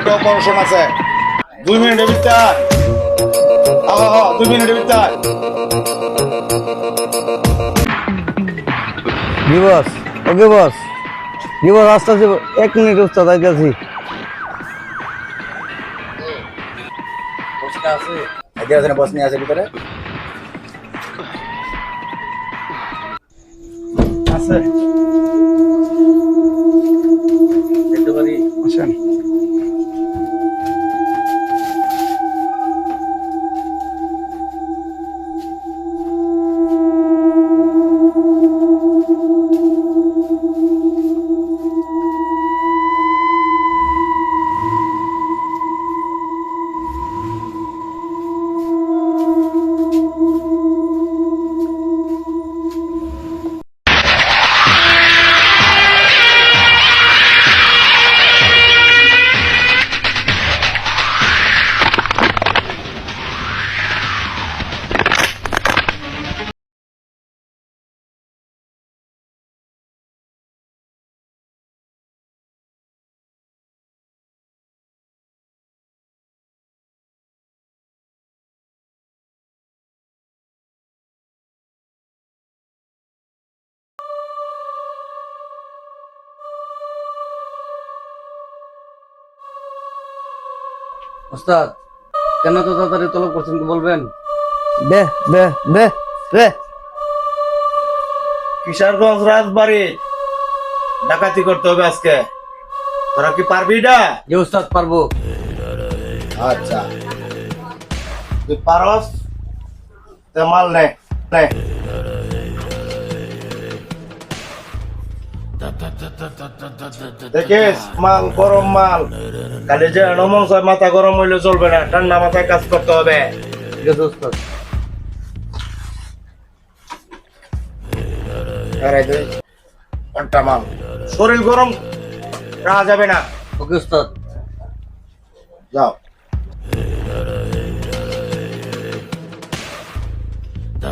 একটা অপারেশন আছে। দুই মিনিটের ভিতরে। দুই মিনিটের ভিতরে। জি বস ওকে বস। জি বস আস্তে আস্তে এক মিনিট উস্তাদ আইতেছি এদিকে আছে না বস নিয়ে আছে ভিতরে? আছে। ওস্তাদ কেন তো তাড়াতাড়ি তলব করছেন কি বলবেন? বে বে বে বে। কিশোরগঞ্জ রাজবাড়ি। ডাকাতি করতে হবে আজকে। তোরা কি পারবি না? জি ওস্তাদ পারব। আচ্ছা। তুই পারস? তে মাল নে নে। দেখিস মাল গরম মাল। খালি যে নমংস মাথা গরম হইলে চলবে না ঠান্ডা মাথায় কাজ করতে হবে। ঠিক আছে ওস্তাদ আরে মাল। শরীর গরম রাখা যাবে না। ওকে যাও।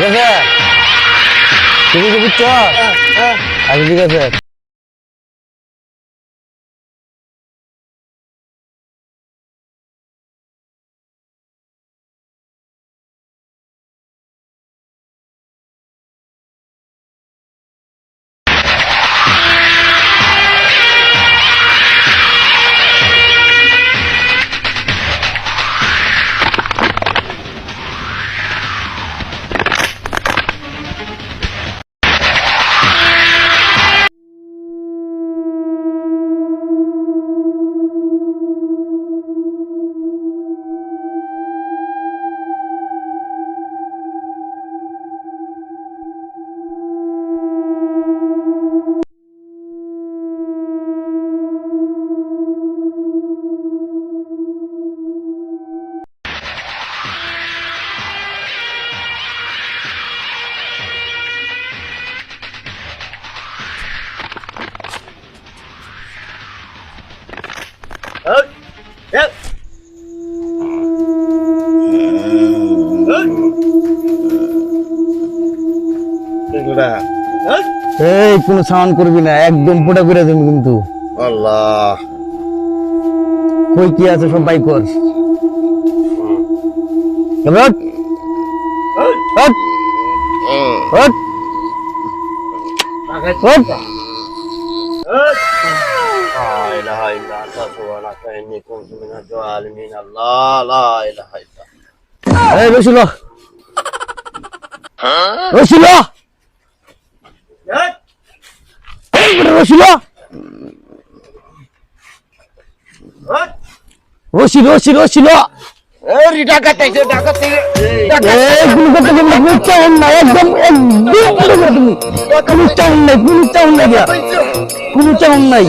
ঠিক আছে? ঠিক আছে বুঝছ? আচ্ছা ঠিক আছে। কোনো সাউন্ড করবি না একদম পোটা করে দেবো কিন্তু। আল্লাহ। কই কি আছে সব বাই কর। এবার ওঠ। করে তুমি কোনো চাউন নাই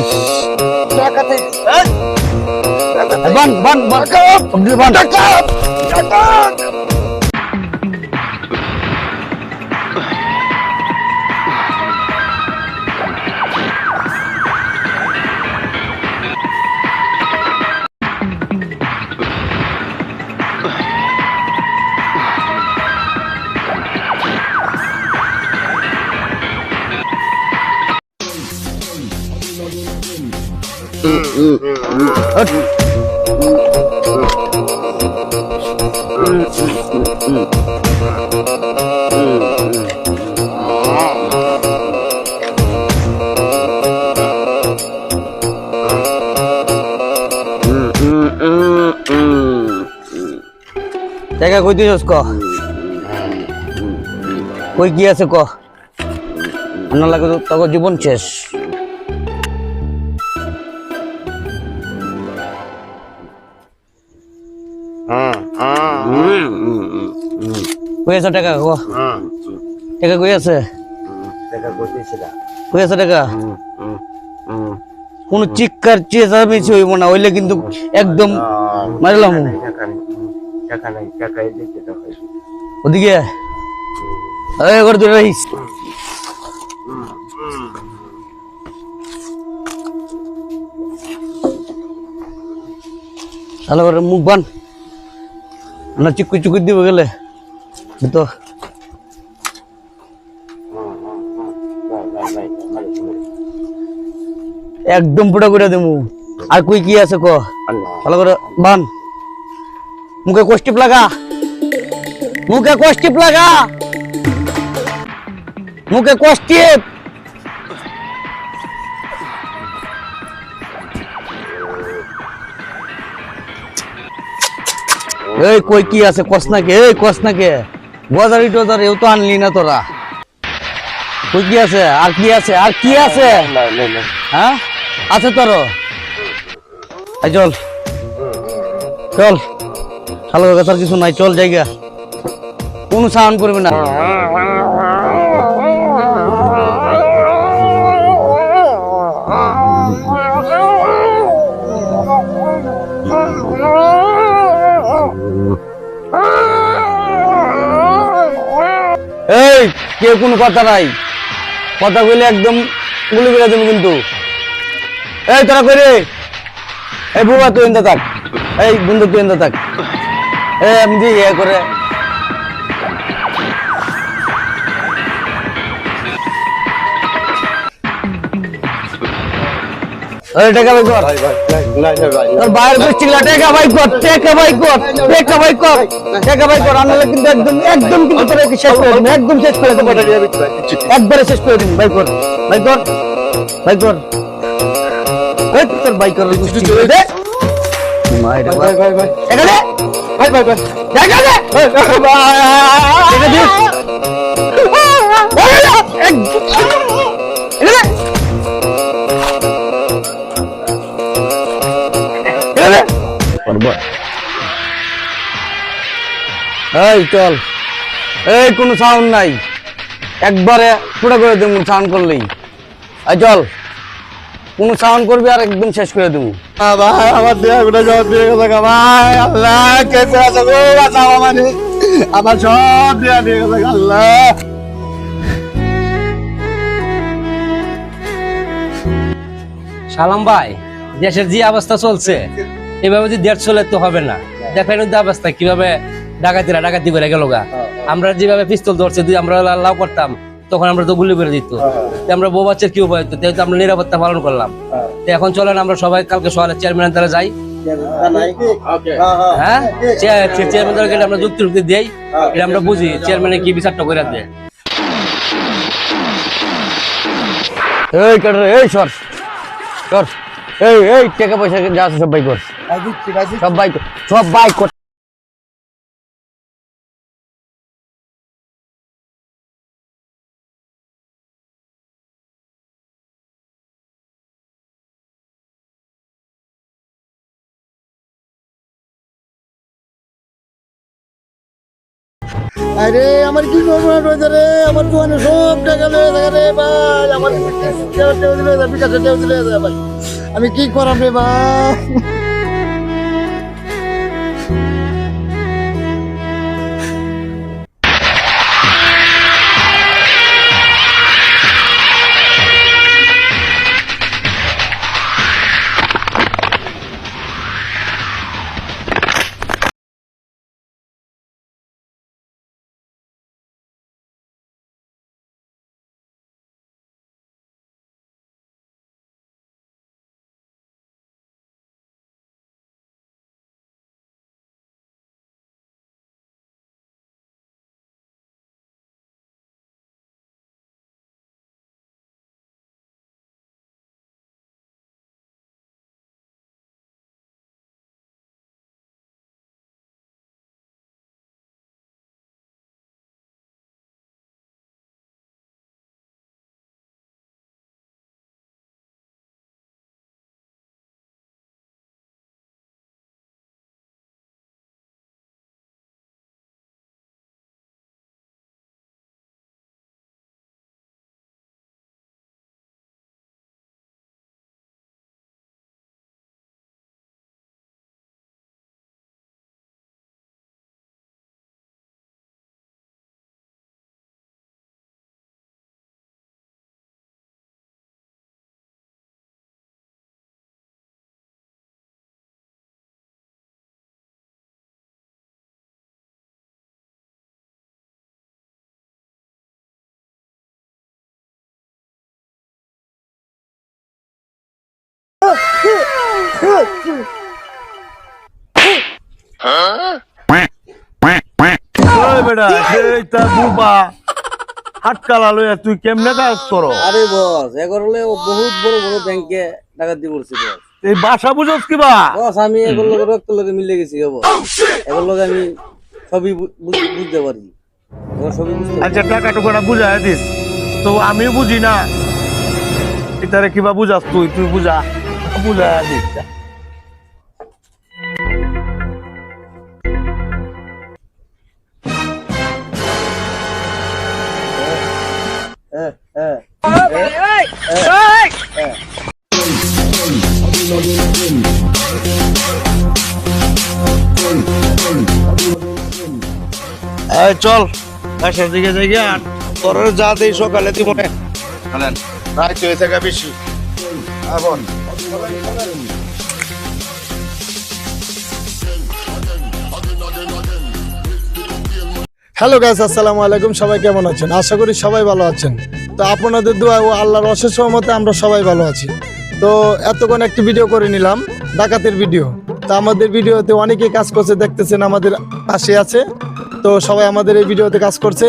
জায়গা কই দিছস ক? কই কি আছে ক? না লাগে তোর জীবন শেষ। কই আছে টাকা? কই আছে? টাকা? কোন হইব না, হইলে কিন্তু একদম মারলাম ওদিকে মুখ বান। না চিকুই চুকুই দিব গেলে। তো একদম পুরা করে দেবো আর কই কি আছে ক? ভালো করে বান। মুখে কষ্টিপ লাগা। মুখে কষ্টিপ লাগা। মুখে কষ্টিপ। এই কই কি আছে? কস নাকি? এই কস নাকি? গজারি টজারি তো আনলি না তোরা। তুই কি আছে? আর কি আছে? আর কি আছে? হ্যাঁ? আছে তোর চল। চল। ভালো কথা কিছু নাই। চল, জায়গা। কোনো সাউন্ড করবে না। এই, কেউ কোনো কথা নাই। কথা কইলে একদম গুলি করে দেবো কিন্তু। এই, তোরা করে এই বুবা তুই থাক। এই, বন্ধু তুই এনতে থাক। এই, আমি দিয়ে করে টাকা বাই কর। তোর বাইরে বসছিল টাকা বাই কর টাকা বাই কর টাকা বাই কর টাকা কর আনলে কিন্তু একদম একদম কিন্তু তোর শেষ করে দিন একদম শেষ করে দেবো। একবারে শেষ করে দিন কর কর কর। তোর কর দে। এখানে। ভাই ভাই ভাই। দে। এই চল। এই কোনো সাউন্ড নাই। একবারে পুরো করে দেবো সাউন্ড করলেই। এই চল। কোনো সাউন্ড করবি আর একদম শেষ করে দেবো। ভাই আমার দেহগুলো সব দিয়ে গেছে ভাই। আল্লাহ কেসে আছে গো বাঁচাও আমারে আমার সব দেহ দিয়ে গেছে আল্লাহ। সালাম ভাই দেশের যে অবস্থা চলছে। এভাবে যদি দেশ চলে তো হবে না। দেখেন অবস্থা কীভাবে ডাকাতিরা ডাকাতি করে গেল গা। আমরা যেভাবে পিস্তল ধরছে যদি আমরা লাভ করতাম তখন আমরা তো গুলি করে দিত। আমরা বউ বাচ্চার কি উপায় হতো? যেহেতু আমরা নিরাপত্তা পালন করলাম। তো এখন চলেন আমরা সবাই কালকে সকালে চেয়ারম্যান দ্বারা যাই। হ্যাঁ চেয়ারম্যান গেলে আমরা যুক্তি যুক্তি দিই এটা আমরা বুঝি চেয়ারম্যানে কি বিচারটা করে দেয়। এই কাটে এই সর। সর। এই এই টাকা পয়সা যা আছে সব বাই কর। সব বাই সব বাই কর। আরে আমার কি প্রবলেম হয়েছে রে? আমার দোকানে সব টাকা লেগে থাকে রে ভাই। আমার বিকাশে লেগে যায় ভাই। আমি কি করাবে ভাই? বেটা সেইটা বুবা হাটকালা লইয়া তুই কেমনে কাজ করো? আরে বস এগুলো বহুত বড় বড় ব্যাংকে টাকা দিয়ে বস। এই বাসা বুঝোস কিবা বস আমি এগুলো রক্ত লোকে মিলে গেছি গো বস। এগুলো আমি সবই বুঝতে পারি। সবই বুঝতে আচ্ছা টাকা টুকাটা বুঝাই দিস। তো আমি বুঝি না। এটারে কিবা বুঝাস তুই তুই বুঝা। বুঝাই দিস। চল। বাসার দিকে যাই গিয়া তোর যা দেই সকালে দিব হয়ে থাকা বেশি। এখন হ্যালো গাইস আসসালামু আলাইকুম। সবাই কেমন আছেন? আশা করি সবাই ভালো আছেন। তো আপনাদের দোয়া ও আল্লাহর অশেষ সহমতে আমরা সবাই ভালো আছি। তো এতক্ষণ একটি ভিডিও করে নিলাম, ডাকাতের ভিডিও তো আমাদের ভিডিওতে অনেকেই কাজ করছে, দেখতেছেন আমাদের পাশে আছে। তো সবাই আমাদের এই ভিডিওতে কাজ করছে।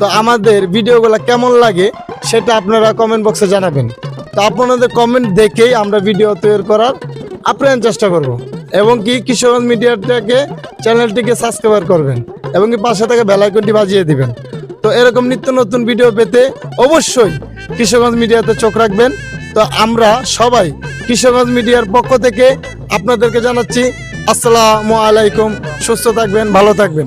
তো আমাদের ভিডিওগুলো কেমন লাগে সেটা আপনারা কমেন্ট বক্সে জানাবেন। তো আপনাদের কমেন্ট দেখেই আমরা ভিডিও তৈরি করার আপ্রাণ চেষ্টা করব। এবং কি কিশোরগঞ্জ মিডিয়াটাকে চ্যানেলটিকে সাবস্ক্রাইব করবেন। এবং কি পাশে থেকে বেলাইকনটি বাজিয়ে দিবেন। তো এরকম নিত্য নতুন ভিডিও পেতে অবশ্যই কৃষকগঞ্জ মিডিয়াতে চোখ রাখবেন। তো আমরা সবাই কৃষকগঞ্জ মিডিয়ার পক্ষ থেকে আপনাদেরকে জানাচ্ছি, আসসালামু আলাইকুম, সুস্থ থাকবেন, ভালো থাকবেন।